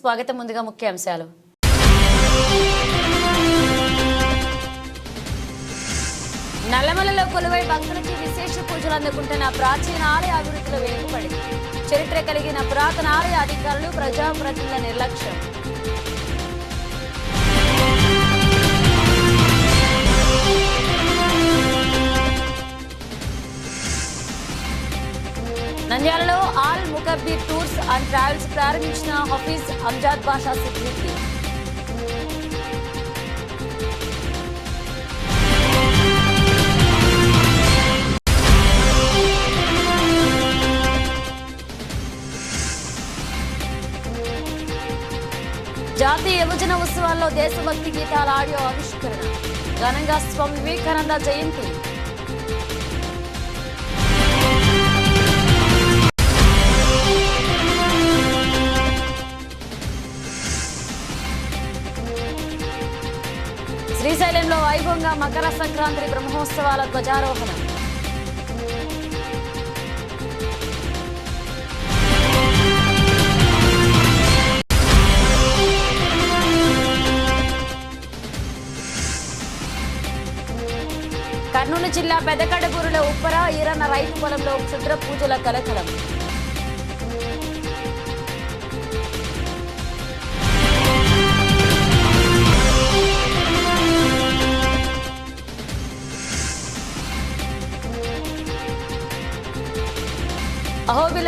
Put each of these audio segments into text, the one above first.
స్వాగతం ముందుగా ముఖ్యాంశాలు. నల్లమలలో కొలువై భక్తులకి విశేష పూజలు అందుకుంటున్న ప్రాచీన ఆలయ అభివృద్ధిలో వెనుకబడింది చరిత్ర కలిగిన పురాతన ఆలయ అధికారులు ప్రజాప్రతినిధుల నిర్లక్ష్యం. నంద్యాలలో Al Mukabbir tours and travels ప్రారంభించిన హఫీజ్ అంజాద్ బాషా సిద్దికి జాతీయ యువజన ఉత్సవాల్లో దేశభక్తి గీతాల ఆడియో ఆవిష్కరణ. ఘనంగా స్వామి వివేకానంద జయంతి. సందర్భంగా మకర సంక్రాంతి బ్రహ్మోత్సవాల ధ్వజారోహణం. కర్నూలు జిల్లా పెదకడగూరులో ఉప్పర ఈరన్న రైతు పొలంలో క్షుద్ర పూజల కలకలం.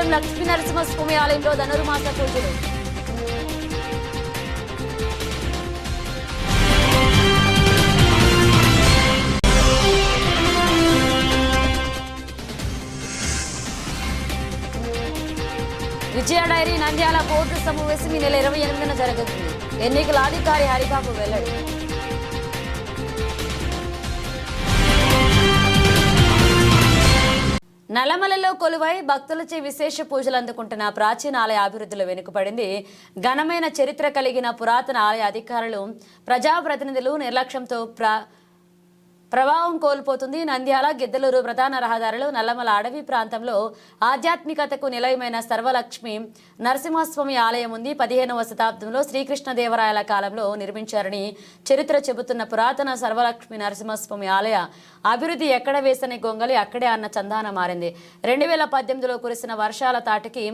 అహోబిలం లక్ష్మీనరసింహస్వామి ఆలయంలో ధనుర్మాస పూజలు. విజయ డైరీ నంద్యాల బోర్డు సమావేశం ఈ నెల ఇరవై ఎనిమిదిన జరగనుంది. ఎన్నికల అధికారి హరిబాబు వెల్లడి. నల్లమలలో కొలువై భక్తులచే విశేష పూజలు అందుకుంటున్న ప్రాచీన ఆలయ అభివృద్ధిలో వెనుకబడింది. ఘనమైన చరిత్ర కలిగిన పురాతన ఆలయ అధికారులు ప్రజాప్రతినిధులు నిర్లక్ష్యంతో ప్ర ప్రభావం కోల్పోతుంది. నంద్యాల గిద్దలూరు ప్రధాన రహదారులు నల్లమల అడవి ప్రాంతంలో ఆధ్యాత్మికతకు నిలయమైన సర్వలక్ష్మి నరసింహస్వామి ఆలయం ఉంది. పదిహేనవ శతాబ్దంలో శ్రీకృష్ణదేవరాయల కాలంలో నిర్మించారని చరిత్ర చెబుతున్న పురాతన సర్వలక్ష్మి నరసింహస్వామి ఆలయ అభివృద్ధి ఎక్కడ వేసని గొంగలి అక్కడే అన్న చందాన మారింది. రెండు వేల పద్దెనిమిదిలో కురిసిన వర్షాల తాటికి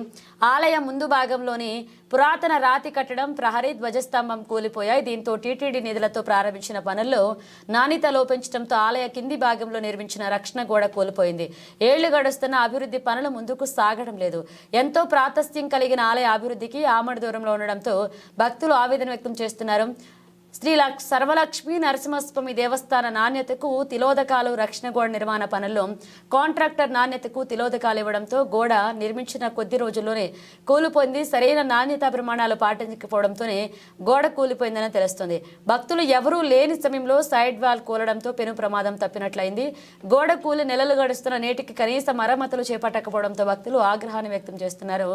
ఆలయం ముందు భాగంలోని పురాతన రాతి కట్టడం ప్రహరీ ధ్వజస్తంభం కూలిపోయాయి. దీంతో టీటీడీ నిధులతో ప్రారంభించిన పనుల్లో నాణ్యత లోపించడం లోపించడంతో ఆలయ కింది భాగంలో నిర్మించిన రక్షణ గోడ కోల్పోయింది. ఏళ్ళు గడుస్తున్న అభివృద్ధి పనులు ముందుకు సాగడం లేదు. ఎంతో ప్రాతస్థ్యం కలిగిన ఆలయ అభివృద్ధికి ఆమడ దూరంలో ఉండడంతో భక్తులు ఆవేదన వ్యక్తం చేస్తున్నారు. శ్రీ సర్వలక్ష్మి నరసింహస్వామి దేవస్థాన నాణ్యతకు తిలోదకాలు రక్షణ గోడ నిర్మాణ పనుల్లో కాంట్రాక్టర్ నాణ్యతకు తిలోదకాలు ఇవ్వడంతో గోడ నిర్మించిన కొద్ది రోజుల్లోనే కూలిపోయింది సరైన నాణ్యతా ప్రమాణాలు పాటించకపోవడంతోనే గోడ కూలిపోయిందని తెలుస్తుంది. భక్తులు ఎవరూ లేని సమయంలో సైడ్ వాల్ కూలడంతో పెను ప్రమాదం తప్పినట్లయింది. గోడ కూలి నెలలు గడుస్తున్న నేటికి కనీస మరమ్మతులు చేపట్టకపోవడంతో భక్తులు ఆగ్రహాన్ని వ్యక్తం చేస్తున్నారు.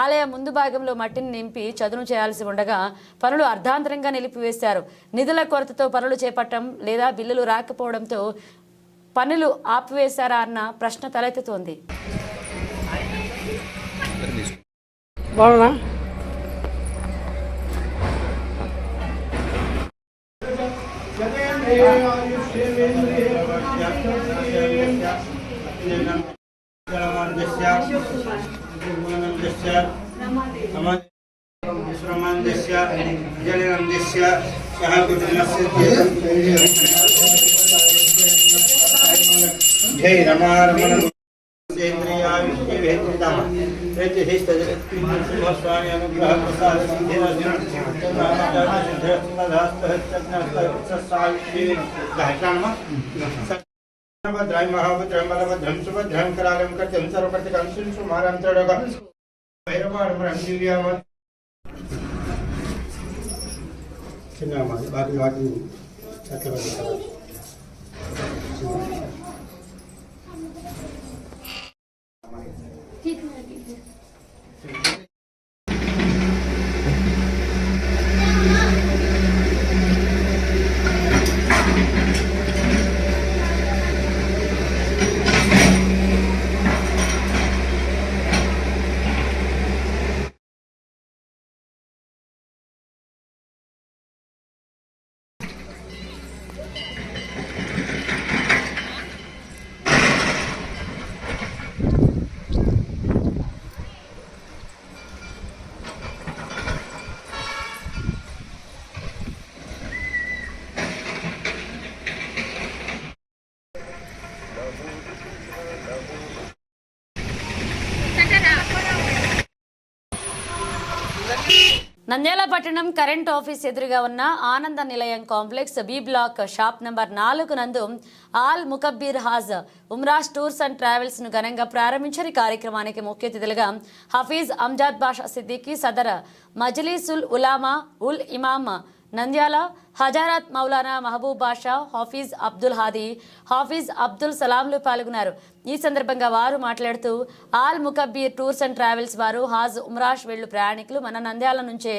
ఆలయ ముందు భాగంలో మట్టిని నింపి చదును చేయాల్సి ఉండగా పనులు అర్ధాంతరంగా నిలిపివేశారు. నిధుల కొరతతో పనులు చేపట్టడం లేదా బిల్లులు రాకపోవడంతో పనులు ఆపివేశారా అన్న ప్రశ్న తలెత్తుతోంది श्रमान्दस्य विजयनन्दस्य सः कुटुम्बस्य रमारमणस्वामी अनुग्रह प्रसाद చిన్న వాటి వాటిని చక్కగా నంద్యాల పట్టణం కరెంట్ ఆఫీస్ ఎదురుగా ఉన్న Ananda Nilayam complex B block shop number నాలుగు నందు ఆల్ ముకబ్బీర్ హాజ్ ఉమ్రాజ్ టూర్స్ అండ్ ట్రావెల్స్ను ఘనంగా ప్రారంభించారు. ఈ కార్యక్రమానికి ముఖ్య అతిథులుగా హఫీజ్ అంజాద్ బాషా సిద్దికి సదర్ మజలీసుల్ ఉలామా ఉల్ ఇమామ్ నంద్యాల హజారత్ మౌలానా మహబూబ్ బాషా హాఫీజ్ అబ్దుల్ హాదీ హాఫీజ్ అబ్దుల్ సలాంలు పాల్గొన్నారు. ఈ సందర్భంగా వారు మాట్లాడుతూ Al Mukabbir tours and travels వారు హాజ్ ఉమ్రాష్ వెళ్ళు ప్రయాణికులు మన నంద్యాల నుంచే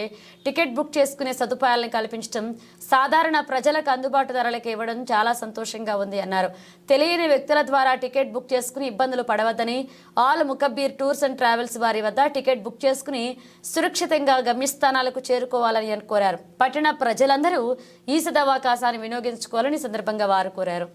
టికెట్ బుక్ చేసుకునే సదుపాయాలను కల్పించడం సాధారణ ప్రజలకు అందుబాటు ధరలకు ఇవ్వడం చాలా సంతోషంగా ఉంది అన్నారు. తెలియని వ్యక్తుల ద్వారా టికెట్ బుక్ చేసుకుని ఇబ్బందులు పడవద్దని Al Mukabbir tours and travels వారి వద్ద టికెట్ బుక్ చేసుకుని సురక్షితంగా గమ్యస్థానాలకు చేరుకోవాలని అని కోరారు. పట్టణ ప్రజలందరూ ఈ సదవకాశాన్ని వినియోగించుకోవాలని ఈ సందర్భంగా వారు కోరారు.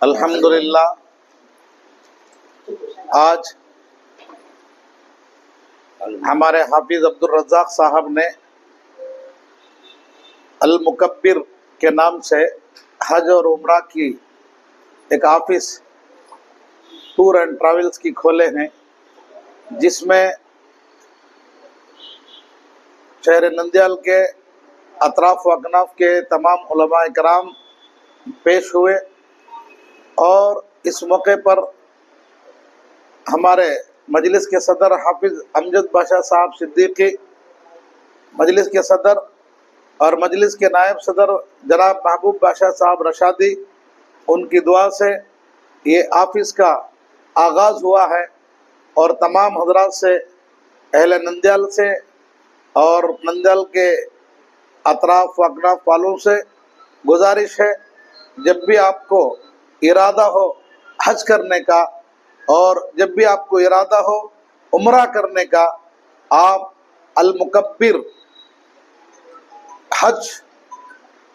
الحمدللہ آج ہمارے حافظ عبد الرزاق صاحب نے المکبر کے نام سے حج اور عمرہ کی ایک آفس ٹور اینڈ ٹراویلس کی کھولے ہیں، جس میں شہر نندیال کے اطراف و اکناف کے تمام علماء کرام پیش ہوئے اور اس موقع پر ہمارے مجلس کے صدر حافظ امجد بادشاہ صاحب صدیقی، مجلس کے صدر اور مجلس کے نائب صدر جناب محبوب بادشاہ صاحب رشادی، ان کی دعا سے یہ آفس کا آغاز ہوا ہے اور تمام حضرات سے، اہل نندیال سے اور نندیال کے اطراف و اکناف والوں سے گزارش ہے، جب بھی آپ کو ارادہ ہو حج کرنے کا اور جب بھی آپ کو ارادہ ہو عمرہ کرنے کا، آپ المکبر حج،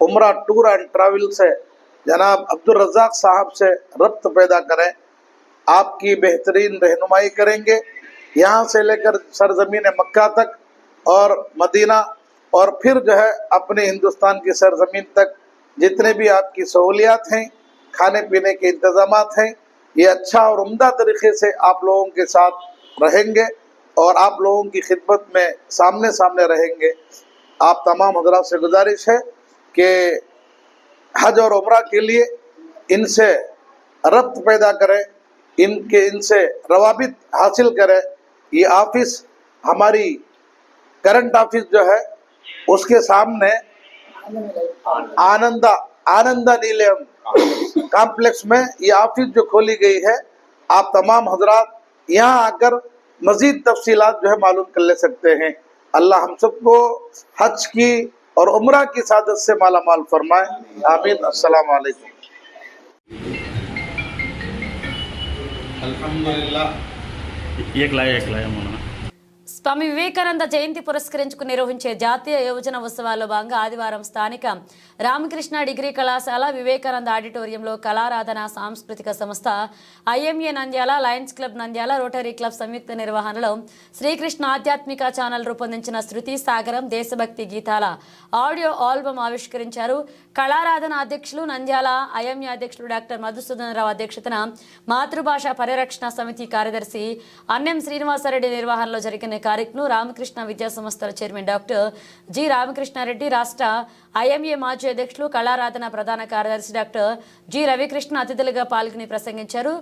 عمرہ ٹور اینڈ ٹریول سے جناب عبد الرزاق صاحب سے ربط پیدا کریں، آپ کی بہترین رہنمائی کریں گے۔ یہاں سے لے کر سرزمین مکہ تک اور مدینہ اور پھر جو ہے اپنے ہندوستان کی سرزمین تک جتنے بھی آپ کی سہولیات ہیں، کھانے پینے کے انتظامات ہیں یہ اچھا اور عمدہ طریقے سے آپ لوگوں کے ساتھ رہیں گے اور آپ لوگوں کی خدمت میں سامنے سامنے رہیں گے۔ آپ تمام حضرات سے گزارش ہے کہ حج اور عمرہ کے لیے ان سے ربط پیدا کریں، ان کے، ان سے روابط حاصل کریں۔ یہ آفس ہماری کرنٹ آفس جو ہے، اس کے سامنے آنندہ آنندہ نیلم کمپلیکس میں یہ آفس جو کھولی گئی ہے آپ تمام حضرات یہاں آ کر مزید تفصیلات جو ہے معلوم کر لے سکتے ہیں۔ اللہ ہم سب کو حج کی اور عمرہ کی سعادت سے مالا مال فرمائے۔ آمین۔ السلام علیکم۔ الحمدللہ۔ ایک لائے ایک لائے۔ స్వామి వివేకానంద జయంతి పురస్కరించుకుని నిర్వహించే జాతీయ యువజన ఉత్సవాల్లో భాగంగా ఆదివారం స్థానిక రామకృష్ణ డిగ్రీ కళాశాల వివేకానంద ఆడిటోరియంలో కళారాధన సాంస్కృతిక సంస్థ IMA Nandyal Lions Club Nandyal Rotary Club సంయుక్త నిర్వహణలో శ్రీకృష్ణ ఆధ్యాత్మిక ఛానల్ రూపొందించిన శృతి సాగరం దేశభక్తి గీతాల ఆడియో ఆల్బమ్ ఆవిష్కరించారు. కళారాధన అధ్యక్షులు నంద్యాల ఐఎంఏ అధ్యక్షులు డాక్టర్ మధుసూదన్ రావు అధ్యక్షతన మాతృభాష పరిరక్షణ సమితి కార్యదర్శి అన్నెం శ్రీనివాసరెడ్డి నిర్వహణలో జరిగిన తారీఖును రామకృష్ణ విద్యా సంస్థల చైర్మన్ డాక్టర్ జి రామకృష్ణారెడ్డి రాష్ట్ర ఐఎంఏ మాజీ అధ్యక్షులు కళారాధన ప్రధాన కార్యదర్శి డాక్టర్ జి రవికృష్ణ అతిథులుగా పాల్గొని ప్రసంగించారు.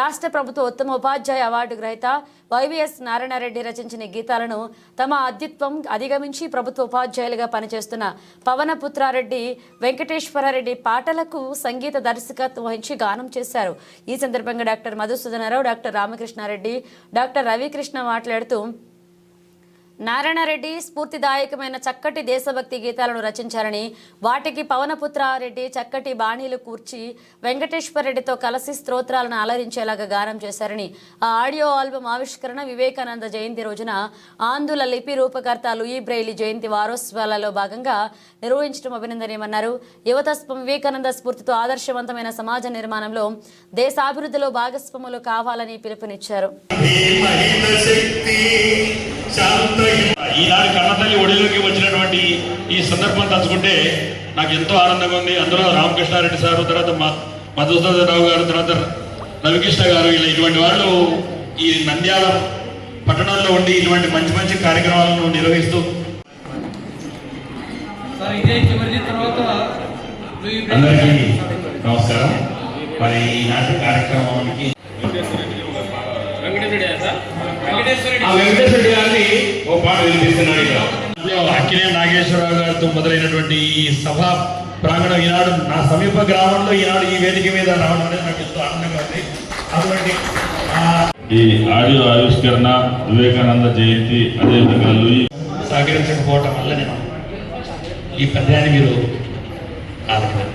రాష్ట్ర ప్రభుత్వ ఉత్తమ ఉపాధ్యాయ అవార్డు గ్రహీత వైవిఎస్ నారాయణరెడ్డి రచించిన గీతాలను తమ అద్యత్వం అధిగమించి ప్రభుత్వ ఉపాధ్యాయులుగా పనిచేస్తున్న పవన పుత్రారెడ్డి వెంకటేశ్వరారెడ్డి పాటలకు సంగీత దర్శకత్వం వహించి గానం చేశారు. ఈ సందర్భంగా doctor Madhusudanarao doctor Ramakrishnareddy doctor Ravikrishna మాట్లాడుతూ నారాయణరెడ్డి స్ఫూర్తిదాయకమైన చక్కటి దేశభక్తి గీతాలను రచించారని వాటికి పవనపుత్రారెడ్డి చక్కటి బాణీలు కూర్చి వెంకటేశ్వరరెడ్డితో కలిసి స్తోత్రాలను అలరించేలాగా గానం చేశారని ఆ ఆడియో ఆల్బం ఆవిష్కరణ వివేకానంద జయంతి రోజున ఆందుల లిపి రూపకర్త లూయి బ్రెయిలీ జయంతి వారోత్సవాలలో భాగంగా నిర్వహించడం అభినందనీయమన్నారు. యువత స్ప- వివేకానంద స్ఫూర్తితో ఆదర్శవంతమైన సమాజ నిర్మాణంలో దేశాభివృద్ధిలో భాగస్వాములు కావాలని పిలుపునిచ్చారు. ఈనాడు కన్నతల్లి ఒడిలోకి వచ్చినటువంటి ఈ సందర్భం తలుచుకుంటే నాకు ఎంతో ఆనందంగా ఉంది. అందులో రామకృష్ణారెడ్డి సారు తర్వాత మ- మధుసూదన్ రావు గారు తర్వాత రవికృష్ణ గారు ఇలా ఇటువంటి వాళ్ళు ఈ నంద్యాల పట్టణంలో ఉండి ఇటువంటి మంచి మంచి కార్యక్రమాలను నిర్వహిస్తూ అందరికీ నమస్కారం. మరి ఈనాటి కార్యక్రమానికి ఆ వెంకటేశ్వర గారిని ఓ పాట వినిపిస్తున్నాడు ఇక్కడ అందులో అక్కినే నాగేశ్వరరావు గారితో మొదలైనటువంటి ఈ సభ ప్రాంగణం ఈనాడు నా సమీప గ్రామంలో ఈనాడు ఈ వేదిక మీద రావడం అనేది నాకు ఎంతో ఆనందంగా ఉంది అటువంటి ఈ ఆడియో ఆవిష్కరణ వివేకానంద జయంతి అదేవిధంగా లూయి సహకరించకపోవటం వల్ల నేను ఈ పద్యాన్ని మీరు ఆలపించారు.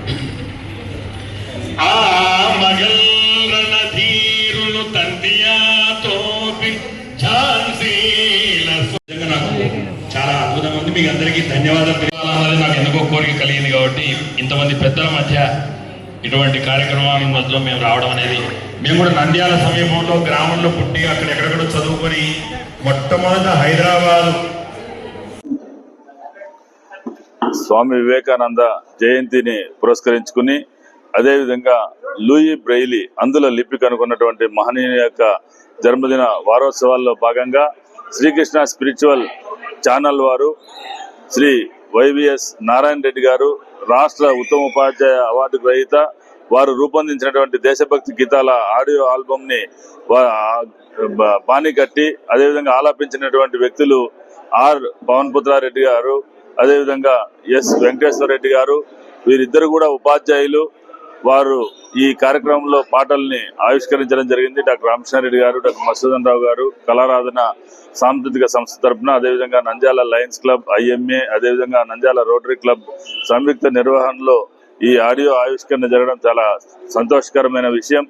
ఆ మగల్రన మీకు అందరికీ ధన్యవాదాలు నాకు ఎందుకో కోరిక కలిగింది కాబట్టి ఇంతమంది పెద్దల మధ్య ఇటువంటి కార్యక్రమాల మధ్యలో మేము రావడం అనేది మేము కూడా నంద్యాల సమీపంలో గ్రామంలో పుట్టి అక్కడ ఎక్కడెక్కడో చదువుకొని మొట్టమొదట హైదరాబాద్. స్వామి వివేకానంద జయంతిని పురస్కరించుకుని అదేవిధంగా లూయి బ్రెయిలీ అందులో లిపి కనుగొన్నటువంటి మహనీయుని యొక్క జన్మదిన వారోత్సవాల్లో భాగంగా శ్రీకృష్ణ స్పిరిచువల్ ఛానల్ వారు శ్రీ వైవిఎస్ నారాయణ రెడ్డి గారు రాష్ట్ర ఉత్తమ ఉపాధ్యాయ అవార్డు గ్రహీత వారు రూపొందించినటువంటి దేశభక్తి గీతాల ఆడియో ఆల్బమ్ని బాణి కట్టి అదేవిధంగా ఆలాపించినటువంటి వ్యక్తులు ఆర్ పవన్ పుత్రారెడ్డి గారు అదేవిధంగా ఎస్ వెంకటేశ్వర రెడ్డి గారు వీరిద్దరు కూడా ఉపాధ్యాయులు. వారు ఈ కార్యక్రమంలో పాటల్ని ఆవిష్కరించడం జరిగింది. డాక్టర్ రామకృష్ణారెడ్డి గారు డాక్టర్ మసూదన్ రావు గారు కళారాధన సాంస్కృతిక సంస్థ తరపున అదేవిధంగా నంజాల లయన్స్ క్లబ్ ఐఎంఏ అదేవిధంగా నంజాల రోటరీ క్లబ్ సంయుక్త నిర్వహణలో ఈ ఆడియో ఆవిష్కరణ జరగడం చాలా సంతోషకరమైన విషయం.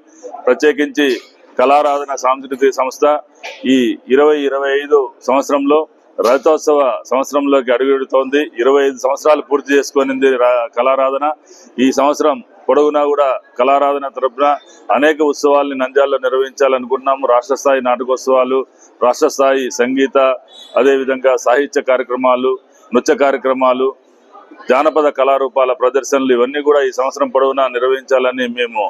ప్రత్యేకించి కళారాధన సాంస్కృతిక సంస్థ ఈ ఇరవై ఇరవై ఐదు సంవత్సరంలో రథోత్సవ సంవత్సరంలోకి అడుగుడుతోంది ఇరవై ఐదు సంవత్సరాలు పూర్తి చేసుకునింది రా- కళారాధన. ఈ సంవత్సరం పొడవునా కూడా కళారాధన తరపున అనేక ఉత్సవాల్ని నంద్యాలలో నిర్వహించాలనుకున్నాము రాష్ట్ర స్థాయి నాటకోత్సవాలు రాష్ట్ర స్థాయి సంగీత అదేవిధంగా సాహిత్య కార్యక్రమాలు నృత్య కార్యక్రమాలు జానపద కళారూపాల ప్రదర్శనలు ఇవన్నీ కూడా ఈ సంవత్సరం పొడవునా నిర్వహించాలని మేము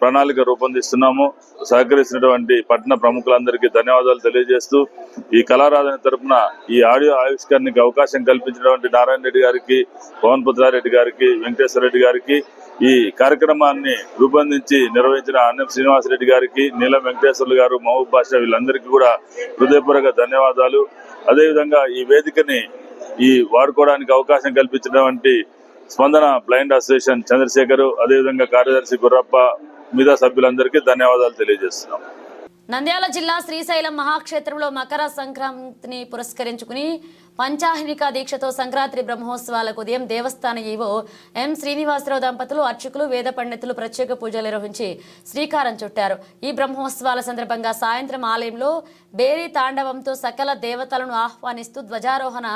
ప్రణాళిక రూపొందిస్తున్నాము. సహకరిస్తున్నటువంటి పట్టణ ప్రముఖులందరికీ ధన్యవాదాలు తెలియజేస్తూ ఈ కళారాధన తరపున ఈ ఆడియో ఆవిష్కరణకి అవకాశం కల్పించినటువంటి నారాయణ రెడ్డి గారికి పవన్ పుత్రారెడ్డి గారికి వెంకటేశ్వర రెడ్డి గారికి ఈ కార్యక్రమాన్ని రూపొందించి నిర్వహించిన అన్నం శ్రీనివాసరెడ్డి గారికి నీలం వెంకటేశ్వర్లు గారు మహబూబ్ బాషా వీళ్ళందరికీ కూడా హృదయపూర్వక ధన్యవాదాలు. అదేవిధంగా ఈ వేదికని ఈ వాడుకోవడానికి అవకాశం కల్పించినటువంటి స్పందన బ్లైండ్ అసోసియేషన్ చంద్రశేఖర్ అదేవిధంగా కార్యదర్శి గుర్రప్ప మిగతా సభ్యులందరికీ ధన్యవాదాలు తెలియజేస్తున్నాం. నంద్యాల జిల్లా శ్రీశైలం మహాక్షేత్రంలో మకర సంక్రాంతిని పురస్కరించుకుని పంచాహినిక దీక్షతో సంక్రాంతి బ్రహ్మోత్సవాలకు ఉదయం దేవస్థాన ఈవో ఎం శ్రీనివాసరావు దంపతులు అర్చకులు వేద పండితులు ప్రత్యేక పూజలు నిర్వహించి శ్రీకారం చుట్టారు. ఈ బ్రహ్మోత్సవాల సందర్భంగా సాయంత్రం ఆలయంలో బేరీ తాండవంతో సకల దేవతలను ఆహ్వానిస్తూ ధ్వజారోహణ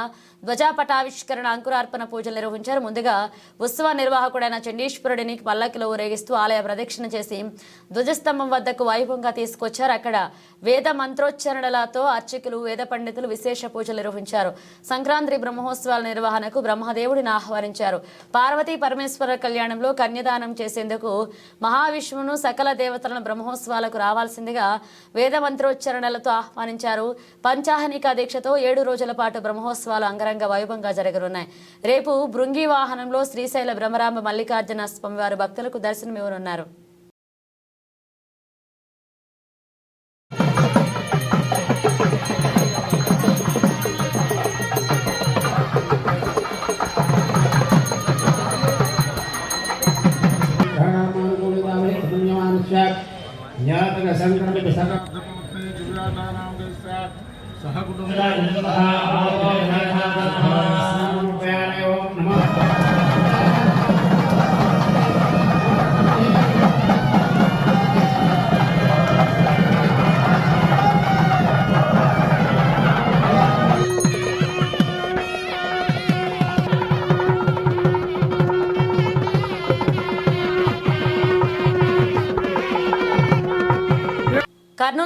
ధ్వజాపటావిష్కరణ అంకురార్పణ పూజలు నిర్వహించారు. ముందుగా ఉత్సవ నిర్వాహకుడైన చండీశ్వరుడిని పల్లకిలో ఊరేగిస్తూ ఆలయ ప్రదక్షిణ చేసి ధ్వజస్తంభం వద్దకు వైభవంగా తీసుకొచ్చారు. అక్కడ వేద మంత్రోచ్చరణలతో అర్చకులు వేద పండితులు విశేష పూజలు నిర్వహించారు. సంక్రాంతి బ్రహ్మోత్సవాల నిర్వహణకు బ్రహ్మదేవుడిని ఆహ్వానించారు. పార్వతీ పరమేశ్వర కళ్యాణంలో కన్యదానం చేసేందుకు మహావిష్ణువును సకల దేవతలను బ్రహ్మోత్సవాలకు రావాల్సిందిగా వేద మంత్రోచ్చరణలతో ఆహ్వానించారు. పంచాహనిక దీక్షతో ఏడు రోజుల పాటు బ్రహ్మోత్సవాలు అంగరంగ వైభవంగా జరగనున్నాయి. రేపు భృంగి వాహనంలో శ్రీశైల బ్రహ్మరామ మల్లికార్జున స్వామివారు భక్తులకు దర్శనమివ్వనున్నారు. ज्ञातन संक्रमित सर्वप्रकृते जुगादानां के साथ सहकुटुंबा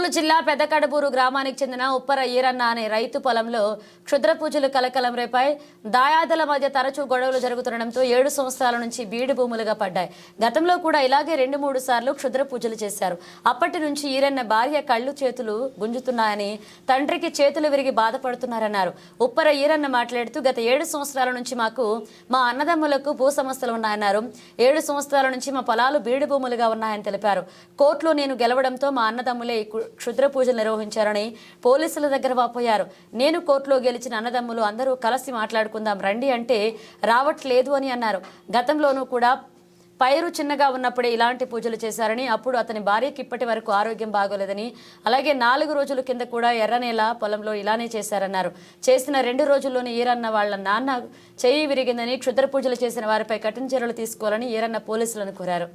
కర్నూలు జిల్లా పెద్దకడబూరు గ్రామానికి చెందిన ఉప్పర ఈరన్న అనే రైతు పొలంలో క్షుద్ర పూజలు కలకలం రేపాయి. దాయాదుల మధ్య తరచూ గొడవలు జరుగుతుండటంతో ఏడు సంవత్సరాల నుంచి బీడు భూములుగా పడ్డాయి. గతంలో కూడా ఇలాగే రెండు మూడు సార్లు క్షుద్ర పూజలు చేశారు. అప్పటి నుంచి ఈరన్న భార్య కళ్ళు చేతులు గుంజుతున్నాయని తండ్రికి చేతులు విరిగి బాధపడుతున్నారన్నారు. ఉప్పర ఈరన్న మాట్లాడుతూ గత ఏడు సంవత్సరాల నుంచి మాకు మా అన్నదమ్ములకు భూ సమస్యలు ఉన్నాయన్నారు. ఏడు సంవత్సరాల నుంచి మా పొలాలు బీడు భూములుగా ఉన్నాయని తెలిపారు. కోర్టులో నేను గెలవడంతో మా అన్నదమ్ములే క్షుద్ర పూజలు నిర్వహించారని పోలీసుల దగ్గర వాపోయారు. నేను కోర్టులో గెలిచిన అన్నదమ్ములు అందరూ కలిసి మాట్లాడుకుందాం రండి అంటే రావట్లేదు అని అన్నారు. గతంలోనూ కూడా పైరు చిన్నగా ఉన్నప్పుడే ఇలాంటి పూజలు చేశారని అప్పుడు అతని భార్యకి ఇప్పటి వరకు ఆరోగ్యం బాగోలేదని అలాగే నాలుగు రోజుల కింద కూడా ఎర్రనేల పొలంలో ఇలానే చేశారన్నారు. చేసిన రెండు రోజుల్లోనే ఈరన్న వాళ్ళ నాన్న చేయి విరిగిందని క్షుద్ర పూజలు చేసిన వారిపై కఠిన చర్యలు తీసుకోవాలని ఈరన్న పోలీసులను కోరారు.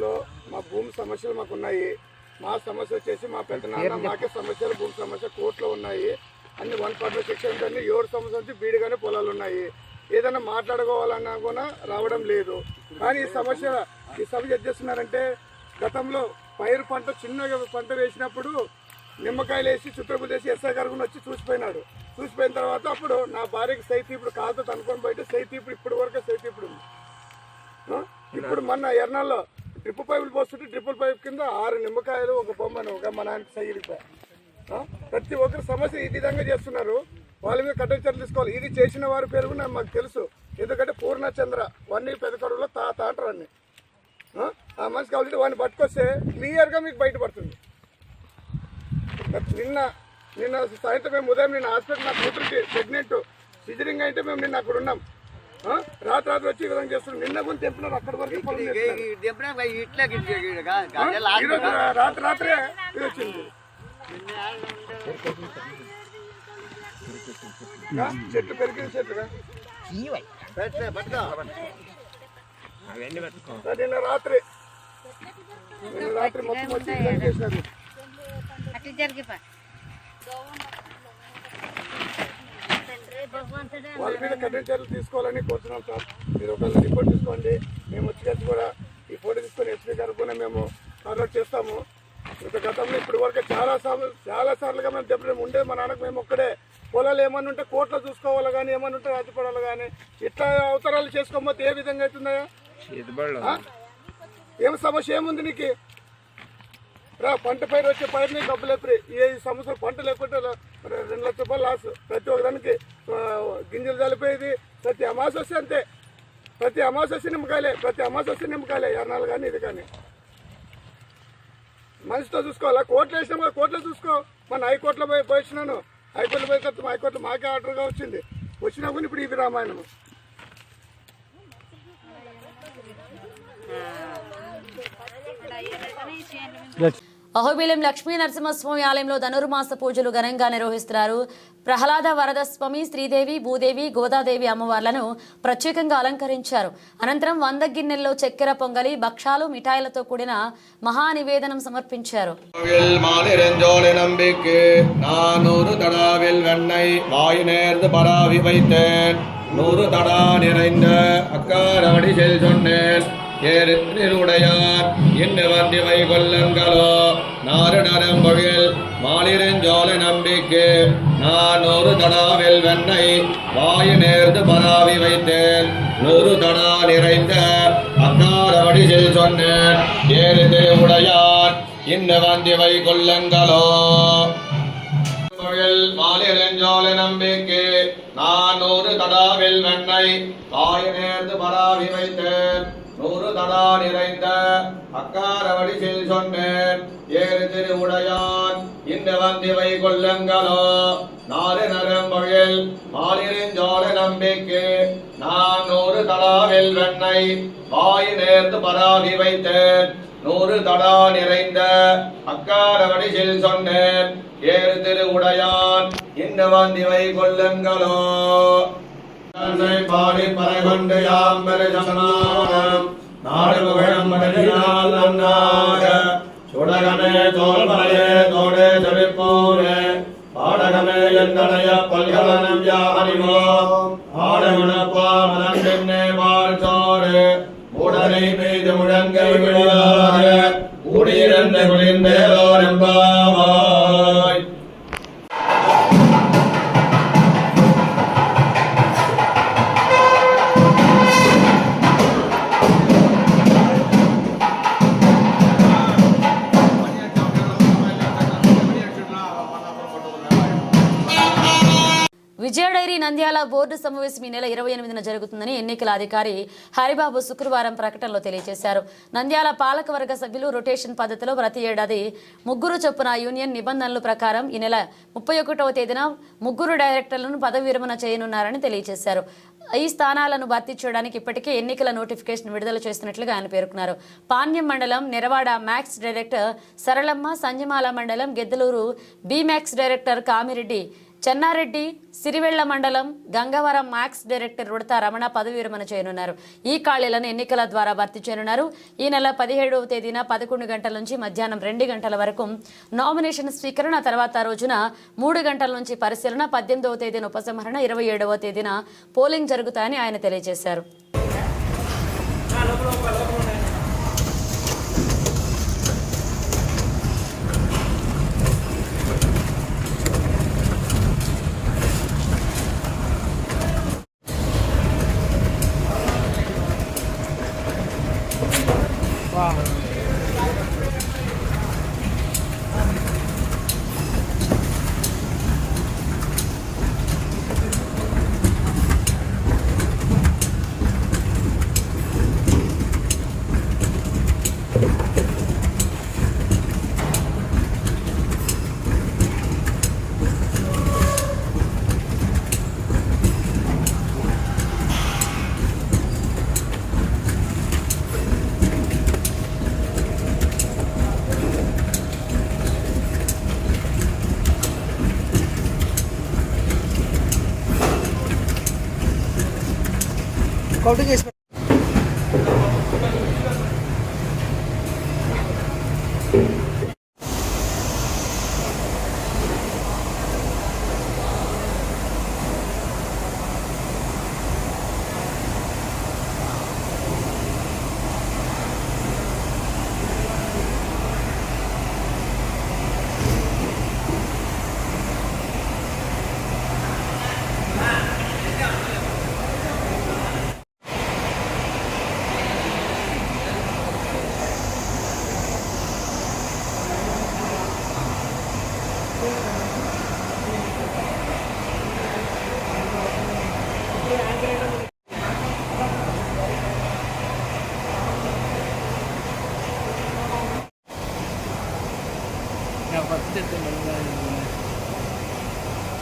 గతంలో మా భూమి సమస్యలు మాకు ఉన్నాయి మా సమస్య వచ్చేసి మా పెద్ద నాన్న మాకే సమస్యలు భూమి సమస్య కోర్టులో ఉన్నాయి. అన్ని వన్ ఫార్టీ సెక్షన్ అన్ని ఏడు సమస్య నుంచి బీడుగానే పొలాలు ఉన్నాయి. ఏదైనా మాట్లాడుకోవాలన్నా కూడా రావడం లేదు. కానీ ఈ సమస్య ఈ సమస్య చేస్తున్నారంటే గతంలో పైరు పంట చిన్నగా పంట వేసినప్పుడు నిమ్మకాయలు వేసి చుట్టపు చేసి ఎస్ఐ గారు వచ్చి చూసిపోయినాడు చూసిపోయిన తర్వాత అప్పుడు నా భార్యకి సైతి ఇప్పుడు కాలుతో తనుకొని బయట సైతి ఇప్పుడు ఇప్పటి వరకు సైతి ఇప్పుడు? ఇప్పుడు మొన్న ఎర్నాల్లో డ్రిప్ పైపులు పోస్తుంటే డ్రిప్పుల పైప్ కింద ఆరు నిమ్మకాయలు ఒక బొమ్మను ఒక మా నాయనకి సైలిపోయా ప్రతి ఒక్కరు సమస్య ఈ విధంగా చేస్తున్నారు. వాళ్ళ మీద కఠిన చర్యలు తీసుకోవాలి. ఇది చేసిన వారి పేరు కూడా మాకు తెలుసు. ఎందుకంటే పూర్ణచంద్ర వన్నీ పెదకడులో తా తాంటారు అన్ని ఆ? మనిషి కాబట్టి వాడిని పట్టుకొస్తే క్లియర్గా మీకు బయటపడుతుంది. నిన్న నిన్న సాయంత్రం మేము ఉదయం నిన్న హాస్పిటల్ నా కూతురికి ప్రెగ్నెంట్ సిజరింగ్ అయితే మేము నిన్న అక్కడ ఉన్నాం. రాత్రి రాత్రి వచ్చి విధంగా చేస్తున్నాం నిన్న కూడా తెంపినారు అక్కడ వరకు రాత్రి రాత్రే ఇది వచ్చింది? చెట్టు పెరిగిన చెట్టుగా. నిన్న రాత్రి. నిన్న రాత్రి మొత్తం వచ్చి చేసినారు అటు జరిగిపా వాళ్ళ మీద కఠిన చర్యలు తీసుకోవాలని కోరుతున్నాం సార్. మీరు ఒక రిపోర్ట్ తీసుకోండి. మేము వచ్చి కలిసి కూడా ఈ ఫోటో తీసుకొని ఎస్పీ గారు కూడా మేము ఫార్వర్డ్ చేస్తాము. ఇక గతంలో ఇప్పటి వరకు చాలా సార్లు చాలా సార్లుగా మేము దెబ్బ ఉండే మా నాన్నకు మేము ఒక్కడే. పొలాలు ఏమన్నా ఉంటే కోర్టులో చూసుకోవాలి కానీ ఏమన్నా ఉంటే రాజపడాలి కానీ ఇట్లా అవసరాలు చేసుకోకపోతే ఏ విధంగా అవుతున్నాయా ఆ? ఏం సమస్య ఏముంది నీకు? రా పంట పైరు వచ్చే పైరుని డబ్బులు ఎప్పుడు? ఏ సంవత్సరం పంట లేకుంటే రెండు లక్షల రూపాయలు లాస్ ప్రతి ఒక్కదానికి గింజలు చలిపోయేది ప్రతి అమావాస్య అంతే. ప్రతి అమావాస్య నిమ్మకాయలే ప్రతి అమావాస్య నిమ్మకాయలే ఎర్నాలు కానీ ఇది కానీ. మనిషితో చూసుకోవాలా? కోర్టులో వేసినా కూడా కోర్టులో చూసుకో. మన హైకోర్టులో పోయి పోయినాను హైకోర్టులో పోయి తర్వాత హైకోర్టులో మాకే ఆర్డర్గా వచ్చింది. వచ్చినా కూడా ఇప్పుడు ఇది రామాయణం అహోబిలం లక్ష్మీ నరసింహస్వామి ఆలయంలో ధనుర్మాస పూజలు ఘనంగా నిర్వహిస్తున్నారు ప్రహ్లాద వరద స్వామి శ్రీదేవి భూదేవి గోదాదేవి అమ్మవార్లను ప్రత్యేకంగా అలంకరించారు అనంతరం వంద గిన్నెల్లో చక్కెర పొంగలి భక్షాలు మిఠాయిలతో కూడిన మహానివేదనం సమర్పించారు வில் மாலிரஞ்சோலை நம்பிக்கு நான் நூறு தடாவில் வெண்ணெய் வாய் நேர்ந்து பராவி வைத்தேன் நூறு தடா நிறைந்த அக்காரவடி செல் சொன்னேன் ஏறுடையார் என்று வந்திவை கொல்லங்களோ நாறு நரம்பொழில் மாலிரஞ்சோலை நம்பிக்கை. நான் ஒரு தடாவில் வெண்ணை வாயு நேர்ந்து பராவி வைத்தேன். நூறு தடா நிறைந்த அக்கார வடிசில் சொன்னேன். ஏறு திருவுடையார் இன்ன வந்திவை கொல்லங்களோ தொழில் மாலிரஞ்சோலை நம்பிக்கை. நான் ஒரு தடாவில் வெண்ணை வாயு நேர்ந்து பராவி வைத்தேன். நூறு தடா நிறைந்த அக்காரவடி செல் சொன்னேன். ஏறு திரு உடையான் இந்த வந்திவை கொல்லுங்களோ. நாறு நரம்பொழில் மாலிரஞ்சோலை நம்பிக்கை. நான் நூறு தடாவில் வெண்ணை வாய் நேர்ந்து பராவி வைத்தேன். நூறு தடா நிறைந்த அக்காரவடி செல் சொன்னேன். ஏறு திரு உடையான் இந்த வந்திவை கொல்லுங்களோ. பாடி பரகொண்டு யாம்பர ஜமனானம் நாடு புகழம் மடலினால் நன்னாக சுடகமே தோல் மலையே தோடே ஜபிப்போரே பாடகமே எந்தடைய பல்கலனம் யாரிமோ ஆடகுணப்பா மனம் பின்னே பார்த்தோரே உடலை பெய்து முழங்கை விழுவாரே குடியிருந்த నంద్యాల బోర్డు సమావేశం ఈ నెల ఇరవై ఎనిమిదిన జరుగుతుందని ఎన్నికల అధికారి హరిబాబు శుక్రవారం ప్రకటనలో తెలియజేశారు. నంద్యాల పాలకవర్గ సభ్యులు రొటేషన్ పద్ధతిలో ప్రతి ఏడాది ముగ్గురు చొప్పున యూనియన్ నిబంధనల ప్రకారం ఈ నెల ముప్పై ఒకటవ తేదీన ముగ్గురు డైరెక్టర్లను పదవి విరమణ చేయనున్నారని తెలియజేశారు. ఈ స్థానాలను భర్తీ చేయడానికి ఇప్పటికే ఎన్నికల నోటిఫికేషన్ విడుదల చేస్తున్నట్లుగా ఆయన పేర్కొన్నారు. పాణ్యం మండలం నెరవాడ మ్యాక్స్ డైరెక్టర్ సరళమ్మ సంజమాల మండలం Geddaluru B MACS director Kamireddy Chennareddy Sirivella మండలం గంగవరం మ్యాక్స్ డైరెక్టర్ ఉడత రమణ పదవి విరమణ చేయనున్నారు. ఈ ఖాళీలను ఎన్నికల ద్వారా భర్తీ చేయనున్నారు. ఈ నెల పదిహేడవ తేదీన పదకొండు గంటల నుంచి మధ్యాహ్నం రెండు గంటల వరకు నామినేషన్ స్వీకరణ తర్వాత రోజున మూడు గంటల నుంచి పరిశీలన పద్దెనిమిదవ తేదీన ఉపసంహరణ ఇరవై ఏడవ తేదీన పోలింగ్ జరుగుతాయని ఆయన తెలియజేశారు. కౌంటింగ్ చేసిన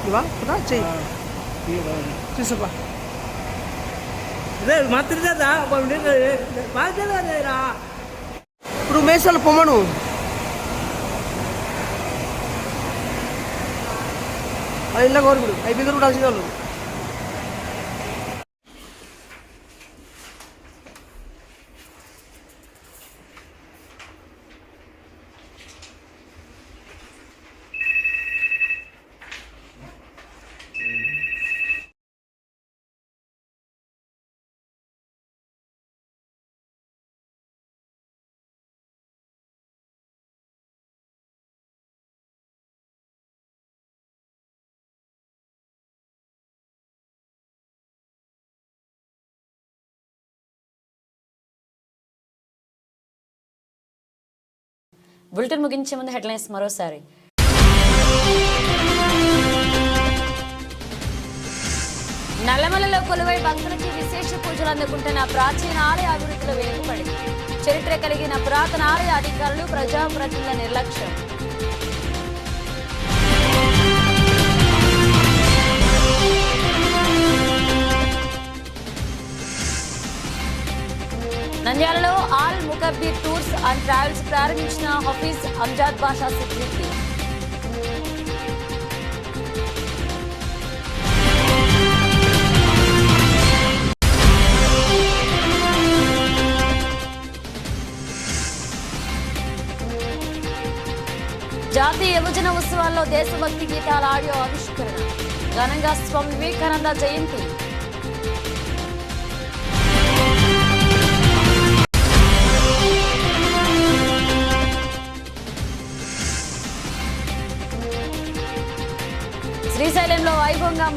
ఇవా పురా చెయ్యి. చూసప్పా మాత్రదా ఇప్పుడు మేసాలు పొమ్మను. ఇలా కోరుకుడు. అయిపోయింది కూడా కలిసి వాళ్ళు బులెటిన్ ముగించే ముందు హెడ్లైన్స్ మరోసారి. నల్లమలలో కొలువై భక్తులకి విశేష పూజలు అందుకుంటున్న ప్రాచీన ఆలయ అభివృద్ధిలో వెనుకబడింది చరిత్ర కలిగిన పురాతన ఆలయ అధికారులు ప్రజాప్రతినిధుల నిర్లక్ష్యం. నంద్యాలలో Al Mukabbir tours and travels ప్రారంభించిన హఫీజ్ అంజాద్ బాషా సిద్దికి జాతీయ యువజన ఉత్సవాల్లో దేశభక్తి గీతాల ఆడియో ఆవిష్కరణ. ఘనంగా స్వామి వివేకానంద జయంతి.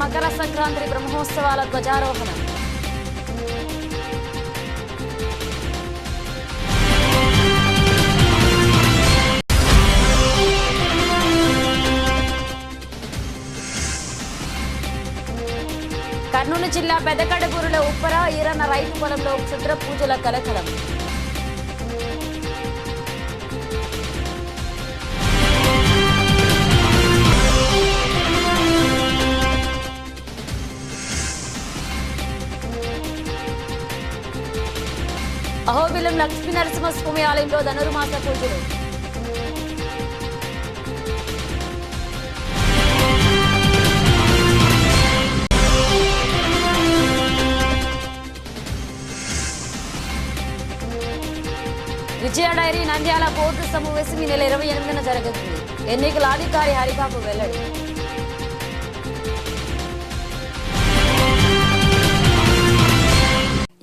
మకర సంక్రాంతి బ్రహ్మోత్సవాల ధ్వజారోహణం. కర్నూలు జిల్లా పెదకడగూరులో ఉప్పర ఈరన్న రైతు పొలంలో క్షుద్ర పూజల కలకలం. అహోబిలం లక్ష్మీ నరసింహస్వామి ఆలయంలో ధనుర్మాస పూజలు. విజయ డైరీ నంద్యాల బోర్డు సమావేశం ఈ నెల ఇరవై ఎనిమిదిన జరగనుంది. ఎన్నికల అధికారి హరిబాబు వెల్లడి.